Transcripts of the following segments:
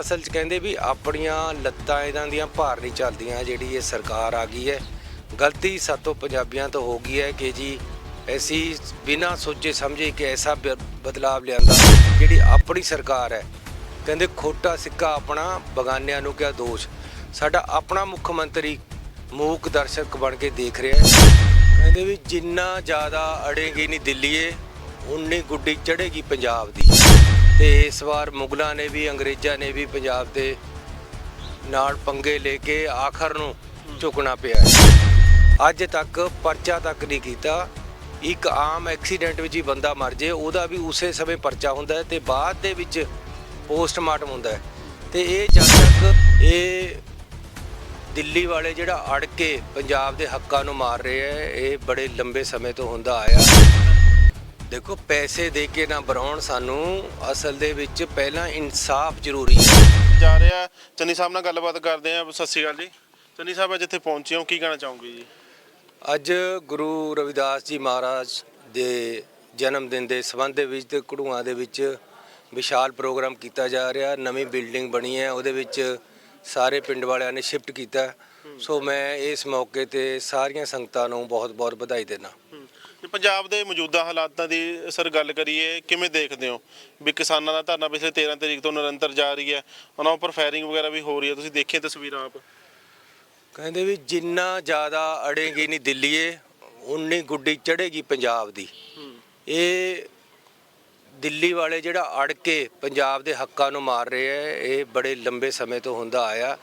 ਅਸਲ 'ਚ ਕਹਿੰਦੇ ਵੀ ਆਪਣੀਆਂ ਲੱਤਾਂ ਇਹਨਾਂ ਦੀਆਂ ਭਾਰ ਨਹੀਂ ਚੱਲਦੀਆਂ, ਜਿਹੜੀ ਇਹ ਸਰਕਾਰ ਆ ਗਈ ਹੈ। ਗਲਤੀ ਸਾਤੋਂ ਪੰਜਾਬੀਆਂ ਤੋਂ ਹੋ ਗਈ ਹੈ ਕਿ ਜੀ ਐਸੀ ਬਿਨਾਂ ਸੋਚੇ ਸਮਝੇ ਕਿ ਐਸਾ ਬ- ਬਦਲਾਵ ਲਿਆਂਦਾ, ਜਿਹੜੀ ਆਪਣੀ ਸਰਕਾਰ ਹੈ। ਕਹਿੰਦੇ ਖੋਟਾ ਸਿੱਕਾ ਆਪਣਾ ਬਗਾਨਿਆਂ ਨੂੰ ਕਿਹਾ ਦੋਸ਼। ਸਾਡਾ ਆਪਣਾ ਮੁੱਖ ਮੰਤਰੀ ਮੂਕ ਦਰਸ਼ਕ ਬਣ ਕੇ ਦੇਖ ਰਿਹਾ ਹੈ। ਕਹਿੰਦੇ ਵੀ ਜਿੰਨਾ ਜ਼ਿਆਦਾ ਅੜੇਗੀ ਨਹੀਂ ਦਿੱਲੀਏ, ਉਨੀ ਗੁੱਡੀ ਚੜੇਗੀ ਪੰਜਾਬ ਦੀ। ਤੇ ਇਸ ਵਾਰ ਮੁਗਲਾਂ ਨੇ ਵੀ, ਅੰਗਰੇਜ਼ਾਂ ਨੇ ਵੀ ਪੰਜਾਬ ਦੇ ਨਾਲ ਪੰਗੇ ਲੈ ਕੇ ਆਖਰ ਨੂੰ ਝੁਕਣਾ ਪਿਆ ਅੱਜ ਤੱਕ ਪਰਚਾ ਤੱਕ ਨਹੀਂ ਕੀਤਾ। ਇੱਕ ਆਮ ਐਕਸੀਡੈਂਟ ਵਿੱਚ ਹੀ ਬੰਦਾ ਮਰ ਜੇ, ਉਹਦਾ ਵੀ ਉਸੇ ਸਮੇਂ ਪਰਚਾ ਹੁੰਦਾ ਹੈ ਤੇ ਬਾਅਦ ਦੇ ਵਿੱਚ ਪੋਸਟਮਾਰਟਮ ਹੁੰਦਾ ਹੈ। ਤੇ ਇਹ ਜਦ ਤੱਕ ਇਹ ਦਿੱਲੀ ਵਾਲੇ ਜਿਹੜਾ ਅੜ ਕੇ ਪੰਜਾਬ ਦੇ ਹੱਕਾਂ ਨੂੰ ਮਾਰ ਰਹੇ ਹੈ, ਇਹ ਬੜੇ ਲੰਬੇ ਸਮੇਂ ਤੋਂ ਹੁੰਦਾ ਆਇਆ। ਦੇਖੋ ਪੈਸੇ ਦੇ ਕੇ ਨਾ ਬਣਾਉਣ ਸਾਨੂੰ ਅਸਲ ਦੇ ਵਿੱਚ ਪਹਿਲਾਂ ਇਨਸਾਫ ਜ਼ਰੂਰੀ ਹੈ। ਜਾ ਰਿਹਾ ਚੰਨੀ ਸਾਹਿਬ ਨਾਲ ਗੱਲਬਾਤ ਕਰਦੇ ਆ ਸਤਿ ਸ਼੍ਰੀ ਅਕਾਲ ਜੀ। ਚੰਨੀ ਸਾਹਿਬ ਅੱਜ ਇੱਥੇ ਪਹੁੰਚੇ ਹੋ। ਕੀ ਕਹਿਣਾ ਚਾਹੋਗੇ ਜੀ? ਅੱਜ ਗੁਰੂ ਰਵਿਦਾਸ ਜੀ ਮਹਾਰਾਜ ਦੇ ਜਨਮ ਦਿਨ ਦੇ ਸੰਬੰਧ ਦੇ ਵਿੱਚ ਤੇ ਕੜੂਆਂ ਦੇ ਵਿੱਚ ਵਿਸ਼ਾਲ ਪ੍ਰੋਗਰਾਮ ਕੀਤਾ ਜਾ ਰਿਹਾ। ਨਵੀਂ ਬਿਲਡਿੰਗ ਬਣੀ ਹੈ। ਉਹਦੇ ਵਿੱਚ ਸਾਰੇ ਪਿੰਡ ਵਾਲਿਆਂ ਨੇ ਸ਼ਿਫਟ ਕੀਤਾ। ਸੋ ਮੈਂ ਇਸ ਮੌਕੇ ਤੇ ਸਾਰੀਆਂ ਸੰਗਤਾਂ ਨੂੰ ਬਹੁਤ-ਬਹੁਤ ਵਧਾਈ ਦੇਣਾ ਪੰਜਾਬ ਦੇ ਮੌਜੂਦਾ ਹਾਲਾਤਾਂ ਦੀ ਸਰ ਗੱਲ ਕਰੀਏ ਕਿਵੇਂ ਦੇਖਦੇ ਹੋ? ਵੀ ਕਿਸਾਨਾਂ ਦਾ ਧਰਨਾ ਪਿਛਲੇ 13 ਤਰੀਕ ਤੋਂ ਨਿਰੰਤਰ ਜਾਰੀ ਹੈ ਉਹਨਾਂ ਉੱਪਰ ਫਾਇਰਿੰਗ ਵਗੈਰਾ ਵੀ ਹੋ ਰਹੀ ਹੈ ਤੁਸੀਂ ਦੇਖੀਏ ਤਸਵੀਰਾਂ ਆਪ? ਕਹਿੰਦੇ ਵੀ ਜਿੰਨਾ ਜ਼ਿਆਦਾ ਅੜੇਗੀ ਨਹੀਂ ਦਿੱਲੀਏ ਉਨੀ ਗੁੱਡੀ ਚੜੇਗੀ ਪੰਜਾਬ ਦੀ। ਇਹ ਦਿੱਲੀ ਵਾਲੇ ਜਿਹੜਾ ਅੜ ਕੇ ਪੰਜਾਬ ਦੇ ਹੱਕਾਂ ਨੂੰ ਮਾਰ ਰਹੇ ਹੈ ਇਹ ਬੜੇ ਲੰਬੇ ਸਮੇਂ ਤੋਂ ਹੁੰਦਾ ਆਇਆ।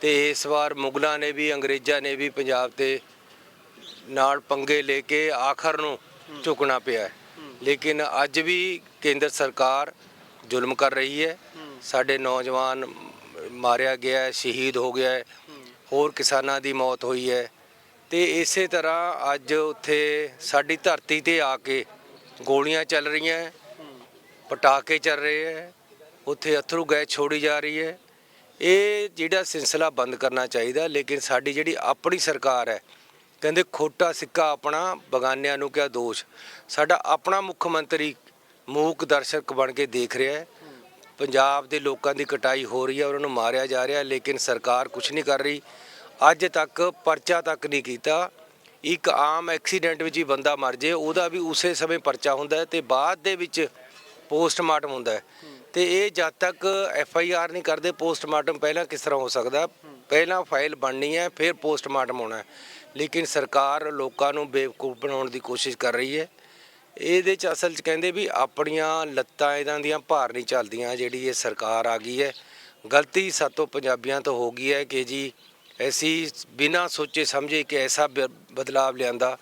ਤੇ ਇਸ ਵਾਰ ਮੁਗਲਾਂ ਨੇ ਵੀ ਅੰਗਰੇਜ਼ਾਂ ਨੇ ਵੀ ਪੰਜਾਬ ਤੇ ਨਾਲ ਪੰਗੇ ਲੈ ਕੇ ਆਖਰ ਨੂੰ ਝੁਕਣਾ ਪਿਆ ਹੈ। ਲੇਕਿਨ ਅੱਜ ਵੀ ਕੇਂਦਰ ਸਰਕਾਰ ਜ਼ੁਲਮ ਕਰ ਰਹੀ ਹੈ। ਸਾਡੇ ਨੌਜਵਾਨ ਮਾਰਿਆ ਗਿਆ ਹੈ ਸ਼ਹੀਦ ਹੋ ਗਿਆ ਹੈ। ਹੋਰ ਕਿਸਾਨਾਂ ਦੀ ਮੌਤ ਹੋਈ ਹੈ। ਤੇ ਇਸੇ ਤਰ੍ਹਾਂ ਅੱਜ ਉੱਥੇ ਸਾਡੀ ਧਰਤੀ ਤੇ ਆ ਕੇ ਗੋਲੀਆਂ ਚੱਲ ਰਹੀਆਂ ਪਟਾਕੇ ਚੱਲ ਰਹੇ ਹੈ। ਉੱਥੇ ਅਥਰੂ ਗੈਸ ਛੋੜੀ ਜਾ ਰਹੀ ਹੈ। ਇਹ ਜਿਹੜਾ ਸਿਲਸਿਲਾ ਬੰਦ ਕਰਨਾ ਚਾਹੀਦਾ ਲੇਕਿਨ ਸਾਡੀ ਜਿਹੜੀ ਆਪਣੀ ਸਰਕਾਰ ਹੈ ਕਹਿੰਦੇ ਖੋਟਾ ਸਿੱਕਾ ਆਪਣਾ ਬਗਾਨਿਆਂ ਨੂੰ ਕਿਆ ਦੋਸ਼। ਸਾਡਾ ਆਪਣਾ ਮੁੱਖ ਮੰਤਰੀ ਮੂਕ ਦਰਸ਼ਕ ਬਣ ਕੇ ਦੇਖ ਰਿਹਾ ਹੈ। ਪੰਜਾਬ ਦੇ ਲੋਕਾਂ ਦੀ ਕਟਾਈ ਹੋ ਰਹੀ ਹੈ ਉਹਨਾਂ ਨੂੰ ਮਾਰਿਆ ਜਾ ਰਿਹਾ ਲੇਕਿਨ ਸਰਕਾਰ ਕੁਝ ਨਹੀਂ ਕਰ ਰਹੀ। ਅੱਜ ਤੱਕ ਪਰਚਾ ਤੱਕ ਨਹੀਂ ਕੀਤਾ। ਇੱਕ ਆਮ ਐਕਸੀਡੈਂਟ ਵਿੱਚ ਹੀ ਬੰਦਾ ਮਰ ਜੇ, ਉਹਦਾ ਵੀ ਉਸੇ ਸਮੇਂ ਪਰਚਾ ਹੁੰਦਾ ਹੈ ਤੇ ਬਾਅਦ ਦੇ ਵਿੱਚ ਪੋਸਟਮਾਰਟਮ ਹੁੰਦਾ ਤੇ ਇਹ ਜਦ ਤੱਕ ਐਫ ਆਈ ਆਰ ਨਹੀਂ ਕਰਦੇ, ਪੋਸਟਮਾਰਟਮ ਪਹਿਲਾਂ ਕਿਸ ਤਰ੍ਹਾਂ ਹੋ ਸਕਦਾ? ਪਹਿਲਾਂ ਫਾਈਲ ਬਣਨੀ ਹੈ, ਫਿਰ ਪੋਸਟਮਾਰਟਮ ਹੋਣਾ ਹੈ। ਲੇਕਿਨ ਸਰਕਾਰ ਲੋਕਾਂ ਨੂੰ ਬੇਵਕੂਫ ਬਣਾਉਣ ਦੀ ਕੋਸ਼ਿਸ਼ ਕਰ ਰਹੀ ਹੈ। ਇਹਦੇ ਚ ਅਸਲ ਚ ਕਹਿੰਦੇ ਵੀ ਆਪਣੀਆਂ ਲੱਤਾਂ ਇਹਨਾਂ ਦੀਆਂ ਭਾਰ ਨਹੀਂ ਚੱਲਦੀਆਂ, ਜਿਹੜੀ ਇਹ ਸਰਕਾਰ ਆ ਗਈ ਹੈ। ਗਲਤੀ ਸਾਤੋਂ ਪੰਜਾਬੀਆਂ ਤੋਂ ਹੋ ਗਈ ਹੈ ਕਿ ਜੀ, ਅਸੀਂ ਬਿਨਾਂ ਸੋਚੇ ਸਮਝੇ ਕਿ ਐਸਾ ਬ- ਬਦਲਾਵ ਲਿਆਂਦਾ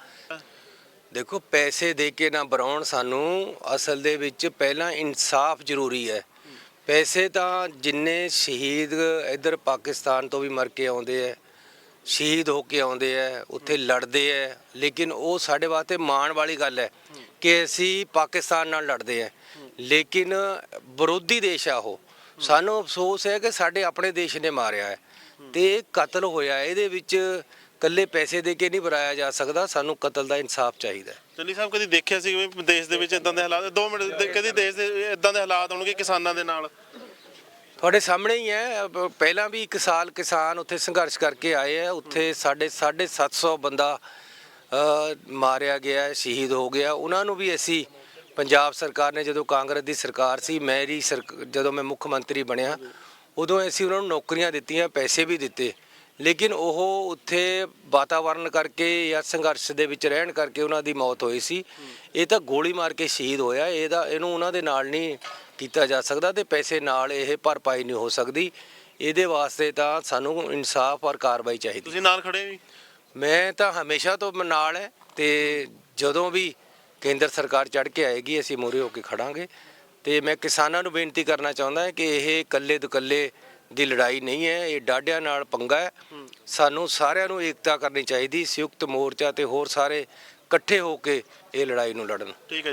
ਦੇਖੋ, ਪੈਸੇ ਦੇ ਕੇ ਨਾ ਬਰਾਉਣ ਸਾਨੂੰ ਅਸਲ ਦੇ ਵਿੱਚ ਪਹਿਲਾਂ ਇਨਸਾਫ ਜ਼ਰੂਰੀ ਹੈ। ਪੈਸੇ ਤਾਂ ਜਿੰਨੇ ਸ਼ਹੀਦ ਇੱਧਰ ਪਾਕਿਸਤਾਨ ਤੋਂ ਵੀ ਮਰ ਕੇ ਆਉਂਦੇ ਹੈ, ਸ਼ਹੀਦ ਹੋ ਕੇ ਆਉਂਦੇ ਹੈ, ਉੱਥੇ ਲੜਦੇ ਹੈ, ਲੇਕਿਨ ਉਹ ਸਾਡੇ ਵਾਸਤੇ ਮਾਣ ਵਾਲੀ ਗੱਲ ਹੈ ਕਿ ਅਸੀਂ ਪਾਕਿਸਤਾਨ ਨਾਲ ਲੜਦੇ ਹੈ। ਲੇਕਿਨ ਵਿਰੋਧੀ ਦੇਸ਼ ਆ ਉਹ। ਸਾਨੂੰ ਅਫਸੋਸ ਹੈ ਕਿ ਸਾਡੇ ਆਪਣੇ ਦੇਸ਼ ਨੇ ਮਾਰਿਆ ਹੈ ਤੇ ਇਹ ਕਤਲ ਹੋਇਆ, ਇਹਦੇ ਵਿੱਚ ਕੱਲੇ ਪੈਸੇ ਦੇ ਕੇ ਨਹੀਂ ਬਰਾਇਆ ਜਾ ਸਕਦਾ ਸਾਨੂੰ ਕਤਲ ਦਾ ਇਨਸਾਫ ਚਾਹੀਦਾ ਹੈ। ਚੰਨੀ ਸਾਹਿਬ ਕਦੀ ਦੇਖਿਆ ਸੀ ਵੀ ਦੇਸ਼ ਦੇ ਵਿੱਚ ਇਦਾਂ ਦੇ ਹਾਲਾਤ? 2 ਮਿੰਟ ਦੇ- ਕਦੀ ਦੇਸ਼ ਦੇ ਇਦਾਂ ਦੇ ਹਾਲਾਤ ਹੋਣਗੇ ਕਿਸਾਨਾਂ ਦੇ ਨਾਲ? ਤੁਹਾਡੇ ਸਾਹਮਣੇ ਹੀ ਹੈ ਪਹਿਲਾਂ ਵੀ ਇੱਕ ਸਾਲ ਕਿਸਾਨ ਉੱਥੇ ਸੰਘਰਸ਼ ਕਰਕੇ ਆਏ ਆ ਉੱਥੇ ਸਾਡੇ 750 ਬੰਦਾ ਅ, ਮਾਰਿਆ ਗਿਆ ਹੈ, ਸ਼ਹੀਦ ਹੋ ਗਿਆ। ਉਹਨਾਂ ਨੂੰ ਵੀ ਅਸੀਂ ਪੰਜਾਬ ਸਰਕਾਰ ਨੇ ਜਦੋਂ ਕਾਂਗਰਸ ਦੀ ਸਰਕਾਰ ਸੀ ਮੇਰੀ ਸਰਕ- ਜਦੋਂ ਮੈਂ ਮੁੱਖ ਮੰਤਰੀ ਬਣਿਆ ਉਦੋਂ ਅਸੀਂ ਉਹਨਾਂ ਨੂੰ ਨੌਕਰੀਆਂ ਦਿੱਤੀਆਂ ਪੈਸੇ ਵੀ ਦਿੱਤੇ। ਲੇਕਿਨ ਉਹ ਉੱਥੇ ਵਾਤਾਵਰਣ ਕਰਕੇ ਜਾਂ ਸੰਘਰਸ਼ ਦੇ ਵਿੱਚ ਰਹਿਣ ਕਰਕੇ ਉਹਨਾਂ ਦੀ ਮੌਤ ਹੋਈ ਸੀ। ਇਹ ਤਾਂ ਗੋਲੀ ਮਾਰ ਕੇ ਸ਼ਹੀਦ ਹੋਇਆ। ਇਹਦਾ ਇਹਨੂੰ ਉਹਨਾਂ ਦੇ ਨਾਲ ਨਹੀਂ ਕੀਤਾ ਜਾ ਸਕਦਾ ਤੇ ਪੈਸੇ ਨਾਲ ਇਹ ਭਰਪਾਈ ਨਹੀਂ ਹੋ ਸਕਦੀ। ਇਹਦੇ ਵਾਸਤੇ ਤਾਂ ਸਾਨੂੰ ਇਨਸਾਫ ਔਰ ਕਾਰਵਾਈ ਚਾਹੀਦੀ। ਤੁਸੀਂ ਨਾਲ ਖੜੇ ਵੀ ਮੈਂ ਤਾਂ ਹਮੇਸ਼ਾ ਤੋਂ ਨਾਲ ਹੈ ਤੇ ਜਦੋਂ ਵੀ ਕੇਂਦਰ ਸਰਕਾਰ ਚੜ ਕੇ ਆਏਗੀ ਅਸੀਂ ਮੂਹਰੇ ਹੋ ਕੇ ਖੜਾਂਗੇ। ਤੇ ਮੈਂ ਕਿਸਾਨਾਂ ਨੂੰ ਬੇਨਤੀ ਕਰਨਾ ਚਾਹੁੰਦਾ ਕਿ ਇਹ ਇਕੱਲੇ ਦੁਕੱਲੇ ਦੀ ਲੜਾਈ ਨਹੀਂ ਹੈ, ਇਹ ਡਾਢਿਆਂ ਨਾਲ ਪੰਗਾ ਹੈ। ਸਾਨੂੰ ਸਾਰਿਆਂ ਨੂੰ ਏਕਤਾ ਕਰਨੀ ਚਾਹੀਦੀ, ਸੰਯੁਕਤ ਮੋਰਚਾ ਤੇ ਹੋਰ ਸਾਰੇ ਇਕੱਠੇ ਹੋ ਕੇ ਇਹ ਲੜਾਈ ਨੂੰ ਲੜਨ। ਠੀਕ ਹੈ ਜੀ।